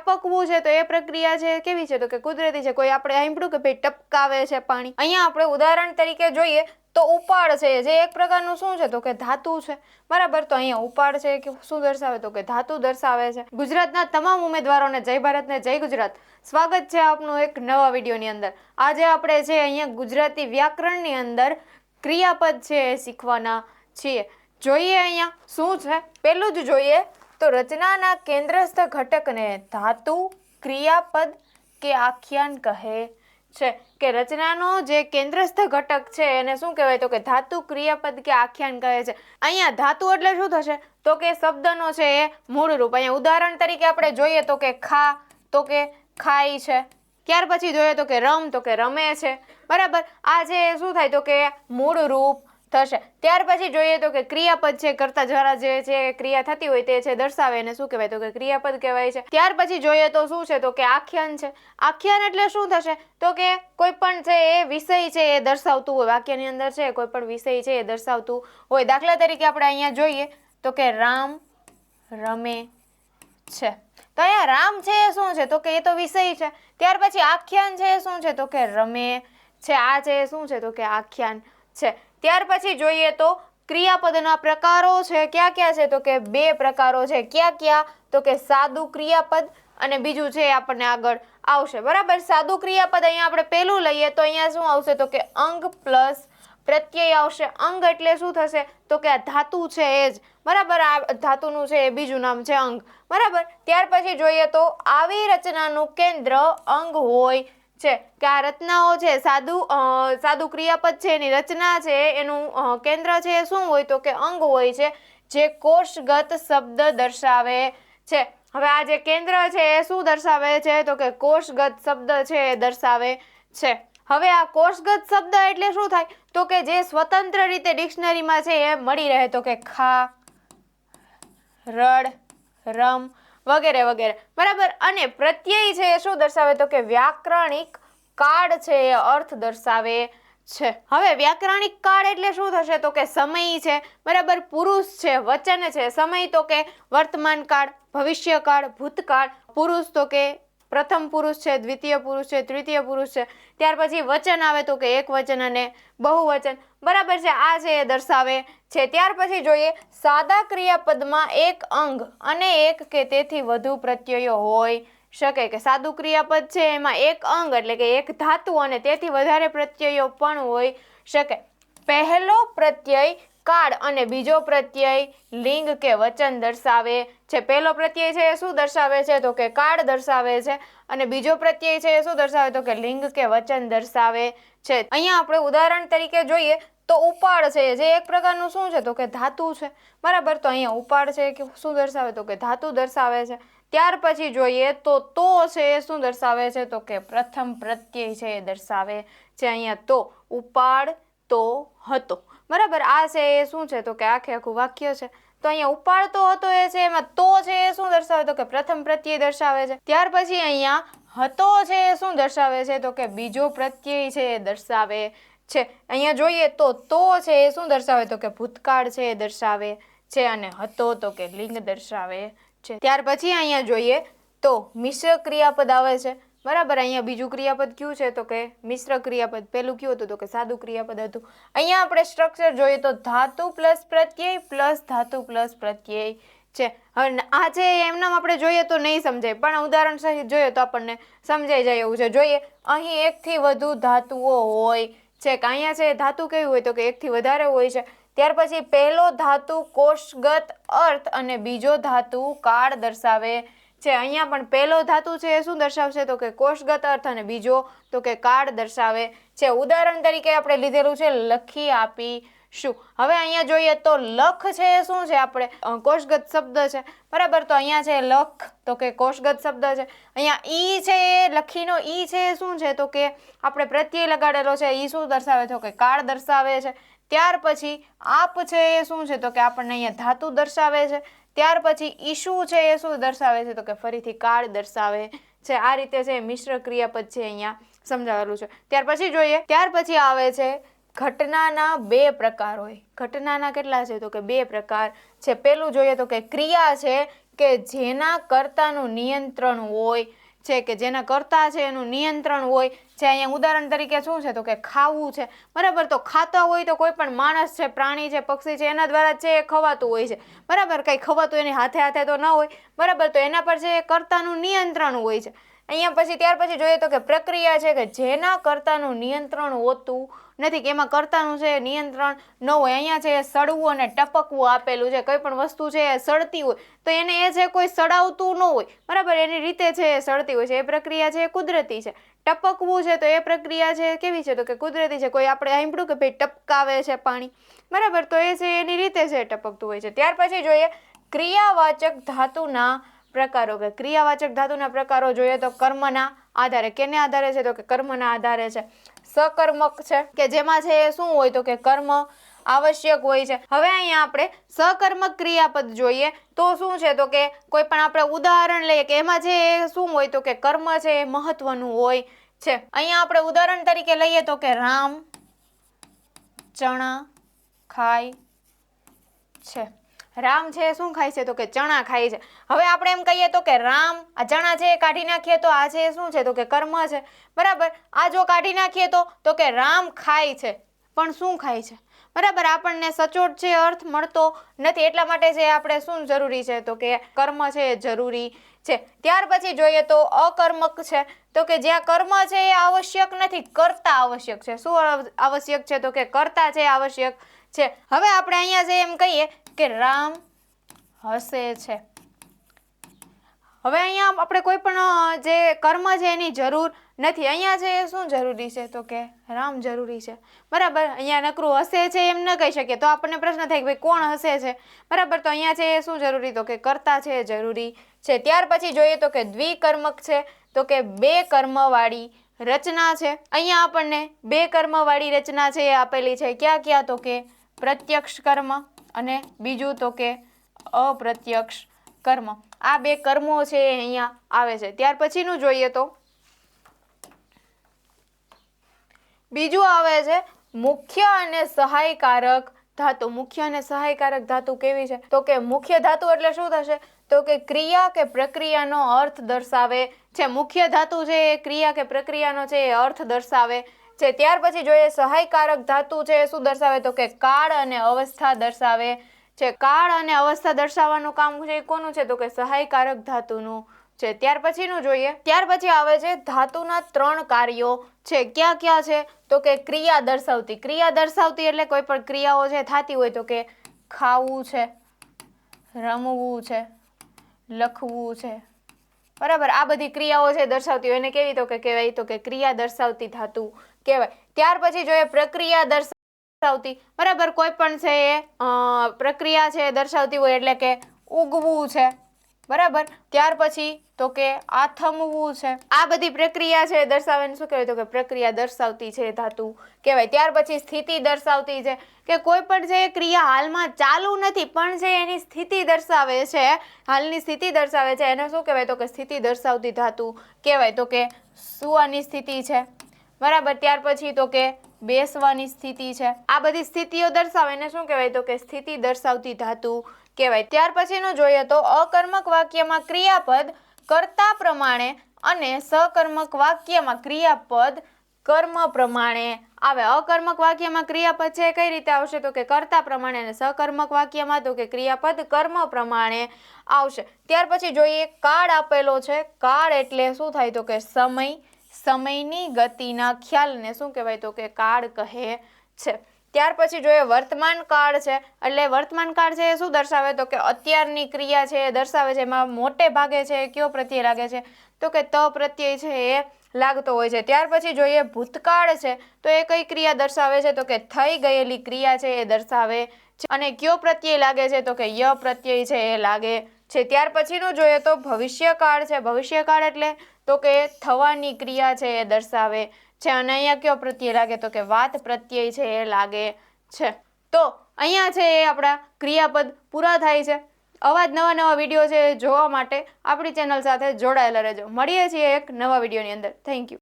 ટપકવું છે તો એ પ્રક્રિયા છે કેવી છે? તો કે કુદરતી છે. કોઈ આપણે સાંભળ્યું કે ભાઈ ટપકાવે છે પાણી. અહીંયા આપણે ઉદાહરણ તરીકે જોઈએ તો ઉપાડ છે જે એક પ્રકારનું શું છે? તો કે ધાતુ છે. બરાબર? તો અહીંયા ઉપાડ છે કે શું દર્શાવે? તો કે ધાતુ દર્શાવે છે. ગુજરાતના તમામ ઉમેદવારોને જય ભારત ને જય ગુજરાત. સ્વાગત છે આપનું એક નવા વિડીયોની અંદર. આજે આપણે છે અહીંયા ગુજરાતી વ્યાકરણની અંદર ક્રિયાપદ છે એ શીખવાના છીએ. જોઈએ અહીંયા શું છે? પહેલું જ જોઈએ તો રચનાના કેન્દ્રસ્થ ઘટકને ધાતુ, ક્રિયાપદ કે આખ્યાન કહે છે. કે રચનાનો જે કેન્દ્રસ્થ ઘટક છે, એને શું કહેવાય? તો કે ધાતુ, ક્રિયાપદ કે આખ્યાન કહે છે. અહીંયા ધાતુ એટલે શું થશે? તો કે શબ્દનો છે એ મૂળ રૂપ. અહીંયા ઉદાહરણ તરીકે આપણે જોઈએ તો કે ખા, તો કે ખાય છે. ત્યાર પછી જોઈએ તો કે રમ, તો કે રમે છે. બરાબર? આ જે શું થાય? તો કે મૂળ રૂપ થશે. ત્યાર પછી જોઈએ તો કે ક્રિયાપદ છે, કરતા દ્વારા જે છે ક્રિયા થતી હોય તે છે, દર્શાવે એને શું કહેવાય તો કે ક્રિયાપદ કહેવાય છે. ત્યાર પછી જોઈએ તો શું છે તો કે આખ્યાન છે. આખ્યાન એટલે શું થશે? તો કે કોઈ પણ છે એ વિષય છે એ દર્શાવતું હોય, વાક્યની અંદર છે કોઈ પણ વિષય છે એ દર્શાવતું હોય. દાખલા તરીકે આપણે અહીંયા જોઈએ તો કે રામ રમે છે. તો અહીંયા રામ છે એ શું છે? તો કે એ તો વિષય છે. ત્યાર પછી આખ્યાન છે એ શું છે? તો કે રમે છે. આ છે એ શું છે? તો કે આખ્યાન છે. ત્યાર પછી જોઈએ તો ક્રિયાપદના પ્રકારો છે, ક્યાં ક્યાં છે તો કે બે પ્રકારો છે, ક્યાં ક્યાં તો કે સાદું ક્રિયાપદ અને બીજું છે આપણને આગળ આવશે. બરાબર? સાદું ક્રિયાપદ અહીંયા આપણે પહેલું લઈએ તો અહીંયા શું આવશે તો કે અંગ પ્લસ પ્રત્યય આવશે. અંગ એટલે શું થશે તો કે આ ધાતુ છે એ જ. બરાબર? આ ધાતુનું છે એ બીજું નામ છે અંગ. બરાબર? ત્યાર પછી જોઈએ તો આવી રચનાનું કેન્દ્ર અંગ હોય છે. કે આ રચનાઓ છે સાદું સાદું ક્રિયાપદ છે, એની રચના છે, એનું કેન્દ્ર છે શું હોય તો કે અંગ હોય છે, જે કોષગત શબ્દ દર્શાવે છે. હવે આ જે કેન્દ્ર છે, એ શું દર્શાવે છે? તો કે કોષગત શબ્દ છે, એ દર્શાવે છે. હવે આ કોષગત શબ્દ એટલે શું થાય? તો કે જે સ્વતંત્ર રીતે ડિક્શનરીમાં છે, એ મળી રહે તો કે ખા, રડ, રમ વગેરે વગેરે. બરાબર? અને પ્રત્યય છે એ શું દર્શાવે? તો કે વ્યાકરણિક કાળ છે એ અર્થ દર્શાવે છે. હવે વ્યાકરણિક કાળ એટલે શું થશે? તો કે સમય છે. બરાબર? પુરુષ છે, વચન છે. સમય તો કે વર્તમાન કાળ, ભવિષ્યકાળ, ભૂતકાળ. પુરુષ તો કે પ્રથમ પુરુષ છે, દ્વિતીય પુરુષ છે, તૃતીય પુરુષ છે. ત્યાર પછી વચન આવે તો કે એક વચન અને બહુવચન. બરાબર છે, આ છે એ દર્શાવે છે. ત્યાર પછી જોઈએ, સાદા ક્રિયાપદમાં એક અંગ અને એક કે તેથી વધુ પ્રત્યયો હોય શકે કે સાદું ક્રિયાપદ છે, એમાં એક અંગ એટલે કે એક ધાતુ અને તેથી વધારે પ્રત્યયો પણ હોઈ શકે. પહેલો પ્રત્યય કાળ અને બીજો પ્રત્યય લિંગ કે વચન દર્શાવે છે. પહેલો પ્રત્યય છે એ શું દર્શાવે છે? તો કે કાળ દર્શાવે છે. અને બીજો પ્રત્યય છે એ શું દર્શાવે? તો કે લિંગ કે વચન દર્શાવે છે. અહીંયા આપણે ઉદાહરણ તરીકે જોઈએ તો ઉપાડ છે જે એક પ્રકારનું શું છે? તો કે ધાતુ છે. બરાબર? તો અહીંયા ઉપાડ છે કે શું દર્શાવે? તો કે ધાતુ દર્શાવે છે. ત્યાર પછી જોઈએ તો તો છે એ શું દર્શાવે છે? તો કે પ્રથમ પ્રત્યય છે એ દર્શાવે છે અહીંયા. તો ઉપાડ તો હતો. બરાબર? આ છે, એ શું છે? તો કે આખે આખું વાક્ય છે. તો અહીંયા ઉપાડતો હતો એ છે, એમાં તો છે એ શું દર્શાવે? તો કે પ્રથમ પ્રત્યય દર્શાવે છે. ત્યાર પછી અહીંયા હતો છે એ શું દર્શાવે છે? તો કે બીજો પ્રત્યય છે એ દર્શાવે છે. અહીંયા જોઈએ તો તો છે એ શું દર્શાવે? તો કે ભૂતકાળ છે એ દર્શાવે છે અને હતો તો કે લિંગ દર્શાવે છે. ત્યાર પછી અહીંયા જોઈએ તો મિશ્ર ક્રિયાપદ આવે છે. બરાબર, અહીંયા બીજું ક્રિયાપદ કયું છે? તો કે મિશ્ર ક્રિયાપદ. પહેલું કયું હતું? તો કે સાદું ક્રિયાપદ હતું. અહીંયા આપણે સ્ટ્રક્ચર જોઈએ તો ધાતુ પ્લસ પ્રત્યય પ્લસ ધાતુ પ્લસ પ્રત્યય છે. હવે આ છે એમનામ આપણે જોઈએ તો નહીં સમજાય. પણ ઉદાહરણ સહિત જોઈએ તો આપણને સમજાઈ જાય એવું છે. જોઈએ, અહીં એકથી વધુ ધાતુઓ હોય છે. કે અહીંયા છે ધાતુ કેવી હોય? તો કે એકથી વધારે હોય છે. ત્યાર પછી પહેલો ધાતુ કોષગત અર્થ અને બીજો ધાતુ કાળ દર્શાવે છે, અહીંયા પણ પહેલો ધાતુ છે એ શું દર્શાવશે? તો કે કોષગત અર્થ અને બીજો તો કે કાળ દર્શાવે છે. ઉદાહરણ તરીકે આપણે લીધેલું છે, લખી આપી શું હવે અહીંયા જોઈએ તો લખ છે એ શું છે? આપણે કોષગત શબ્દ છે. બરાબર? તો અહીંયા છે લખ, તો કે કોષગત શબ્દ છે. અહીંયા ઈ છે એ, લખીનો ઈ છે એ શું છે? તો કે આપણે પ્રત્યય લગાડેલો છે, ઈ શું દર્શાવે? તો કે કાળ દર્શાવે છે. ત્યાર પછી આપ છે એ શું છે? તો કે આપણને અહીંયા ધાતુ દર્શાવે છે. ત્યાર પછી ઈશુ છે એ શું દર્શાવે છે? તો કે ફરીથી કાળ દર્શાવે છે. આ રીતે છે મિશ્ર ક્રિયાપદ છે અહીંયા સમજાવેલું છે. ત્યાર પછી જોઈએ, ત્યાર પછી આવે છે ઘટનાના બે પ્રકાર હોય. ઘટનાના કેટલા છે? તો કે બે પ્રકાર છે. પેલું જોઈએ તો કે ક્રિયા છે કે જેના કર્તાનું નિયંત્રણ હોય છે કે જેના કર્તા છે, એનું નિયંત્રણ હોય. છે, અહીંયા ઉદાહરણ તરીકે શું છે? તો કે ખાવું છે. બરાબર, તો ખાતા હોય તો કોઈ પણ માણસ છે, પ્રાણી છે, પક્ષી છે, એના દ્વારા છે એ ખવાતું હોય છે. બરાબર, કંઈ ખવાતું એની હાથે હાથે તો ન હોય. બરાબર, તો એના પર એ કર્તાનું નિયંત્રણ હોય છે. અહીંયા પછી ત્યાર પછી જોઈએ તો કે પ્રક્રિયા છે કે જેના કરતાનું નિયંત્રણ હોતું નથી, કે એમાં કરતાનું છે નિયંત્રણ ન હોય. અહીંયા છે સડવું અને ટપકવું આપેલું છે. કોઈ પણ વસ્તુ છે એ સડતી હોય, તો એને એ છે કોઈ સડાવતું ન હોય, બરાબર? એની રીતે છે એ સડતી હોય છે. એ પ્રક્રિયા છે એ કુદરતી છે. ટપકવું છે તો એ પ્રક્રિયા છે કેવી છે? તો કે કુદરતી છે. કોઈ આપણે સાંભળ્યું કે ભાઈ ટપકાવે છે પાણી, બરાબર? તો એ છે એની રીતે છે ટપકતું હોય છે. ત્યાર પછી જોઈએ ક્રિયાવાચક ધાતુના પ્રકારો કે ક્રિયાવાચક ધાતુના પ્રકારો જોઈએ તો કર્મના આધારે. કેને આધારે છે? તો કે કર્મના આધારે છે. સકર્મક છે. કે જેમાં છે એ શું હોય? તો કે કર્મ આવશ્યક હોય છે. હવે અહીંયા આપણે સકર્મક ક્રિયાપદ જોઈએ તો શું છે? તો કે કોઈ પણ આપણે ઉદાહરણ લઈએ કે એમાં જે શું હોય? તો કે કર્મ છે એ મહત્વનું હોય છે. અહીંયા આપણે ઉદાહરણ તરીકે લઈએ તો કે રામ ચણા ખાય છે. રામ છે, શું ખાય છે તો કે ચણા ખાય છે. હવે આપણે એમ કહીએ તો કે રામ, આ ચણા છે એ કાઢી નાખીએ તો આ છે શું છે તો કે કર્મ છે. બરાબર? આ જો કાઢી નાખીએ તો તો કે રામ ખાય છે. પણ શું ખાય છે? બરાબર? આપણને સચોટ છે અર્થ મળતો નથી એટલા માટે છે આપણે શું જરૂરી છે તો કે કર્મ છે જરૂરી છે. ત્યાર પછી જોઈએ તો અકર્મક છે. તો કે જ્યાં કર્મ છે એ આવશ્યક નથી, કરતા આવશ્યક છે. શું આવશ્યક છે તો કે કરતા છે આવશ્યક છે. હવે આપણે અહીંયા છે એમ કહીએ કે રામ હસે છે. હવે અહીંયા આપણે કોઈ પણ જે કર્મ છે એની જરૂર નથી. અહીંયા છે એ શું જરૂરી છે? તો કે રામ જરૂરી છે. બરાબર? અહીંયા નકરું હસે છે એમ ન કહી શકીએ. તો આપણને પ્રશ્ન થાય કે ભાઈ કોણ હસે છે? બરાબર? તો અહીંયા છે એ શું જરૂરી? તો કે કરતા છે જરૂરી છે. ત્યાર પછી જોઈએ તો કે દ્વિકર્મક છે. તો કે બે કર્મવાળી રચના છે. અહીંયા આપણને બે કર્મવાળી રચના છે એ આપેલી છે. ક્યાં ક્યાં? તો કે પ્રત્યક્ષ કર્મ. અને બીજું તો કે અપ્રત્યક્ષ કર્મ. આ બે કર્મો છે એ અહીંયા આવે છે. ત્યાર પછીનું જોઈએ તો. બીજું આવે છે, મુખ્ય અને સહાયકારક ધાતુ. મુખ્ય અને સહાયકારક ધાતુ કેવી છે? તો કે મુખ્ય ધાતુ એટલે શું થશે? તો કે ક્રિયા કે પ્રક્રિયાનો અર્થ દર્શાવે છે. મુખ્ય ધાતુ છે એ ક્રિયા કે પ્રક્રિયાનો છે એ અર્થ દર્શાવે છે. ત્યાર પછી જોઈએ સહાયકારક ધાતુ છે, એ શું દર્શાવે? તો કે કાળ અને અવસ્થા દર્શાવે છે. કાળ અને અવસ્થા દર્શાવવાનું કામ છે, એ કોનું છે? તો કે સહાયકારક ધાતુનું છે. ત્યાર પછીનું જોઈએ. ત્યાર પછી આવે છે ધાતુના ત્રણ કાર્યો છે. ક્યાં ક્યાં છે? તો કે ક્રિયા દર્શાવતી. ક્રિયા દર્શાવતી એટલે કોઈ પણ ક્રિયાઓ છે થતી હોય, તો કે ખાવું છે, રમવું છે, લખવું છે. બરાબર? આ બધી ક્રિયાઓ છે દર્શાવતી હોય, એને કેવી તો કે કહેવાય? તો કે ક્રિયા દર્શાવતી ધાતુ કહેવાય. ત્યાર પછી જોઈએ પ્રક્રિયા દર્શાવતી, બરાબર, કોઈ પણ છે એ પ્રક્રિયા છે એ દર્શાવતી હોય એટલે કે ઉગવું છે. બરાબર? ત્યાર પછી તો કે આથમવું છે. આ બધી પ્રક્રિયા છે એ દર્શાવે શું કહેવાય? તો કે પ્રક્રિયા દર્શાવતી છે ધાતુ. કહેવાય. ત્યાર પછી સ્થિતિ દર્શાવતી છે. કે કોઈ પણ જે ક્રિયા હાલમાં ચાલુ નથી, પણ જે એની સ્થિતિ દર્શાવે છે, હાલની સ્થિતિ દર્શાવે છે, એને શું કહેવાય? તો કે સ્થિતિ દર્શાવતી ધાતુ કહેવાય. તો કે સુવાની સ્થિતિ છે. બરાબર, ત્યાર પછી તો કે બેસવાની સ્થિતિ છે. આ બધી સ્થિતિઓ દર્શાવે એને શું કહેવાય? તો કે સ્થિતિ દર્શાવતી ધાતુ કહેવાય. ત્યાર પછીનું જોઈએ તો અકર્મક વાક્યમાં ક્રિયાપદ કર્તા પ્રમાણે અને સકર્મક વાક્યમાં ક્રિયાપદ કર્મ પ્રમાણે આવે. અકર્મક વાક્યમાં ક્રિયાપદ છે કઈ રીતે આવશે? તો કે કર્તા પ્રમાણે અને સકર્મક વાક્યમાં તો કે ક્રિયાપદ કર્મ પ્રમાણે આવશે. ત્યાર પછી જોઈએ, કાળ આપેલો છે. કાળ એટલે શું થાય? તો કે સમય. સમયની ગતિના ખ્યાલને શું કહેવાય તો કે કાળ કહે છે. ત્યાર પછી જોઈએ વર્તમાન કાળ છે. એટલે વર્તમાન કાળ છે એ શું દર્શાવે તો કે અત્યારની ક્રિયા છે એ દર્શાવે છે. એમાં મોટે ભાગે છે એ કયો પ્રત્યય લાગે છે? તો કે ત પ્રત્યય છે એ લાગતો હોય છે. ત્યાર પછી જોઈએ ભૂતકાળ છે તો એ કઈ ક્રિયા દર્શાવે છે? તો કે થઈ ગયેલી ક્રિયા છે એ દર્શાવે છે. અને કયો પ્રત્યય લાગે છે? તો કે ય પ્રત્યય છે એ લાગે છે, ત્યાર પછીનું જોઈએ તો ભવિષ્યકાળ છે. ભવિષ્યકાળ એટલે તો કે થવાની ક્રિયા છે એ દર્શાવે છે અને અહીંયા કયો પ્રત્યય લાગે? તો કે વાત પ્રત્યય છે એ લાગે છે. તો અહીંયા છે એ આપણા ક્રિયાપદ પૂરા થાય છે. આવા જ નવા નવા વીડિયો છે જોવા માટે આપણી ચેનલ સાથે જોડાયેલા રહેજો. મળીએ છીએ એક નવા વિડીયોની અંદર. Thank you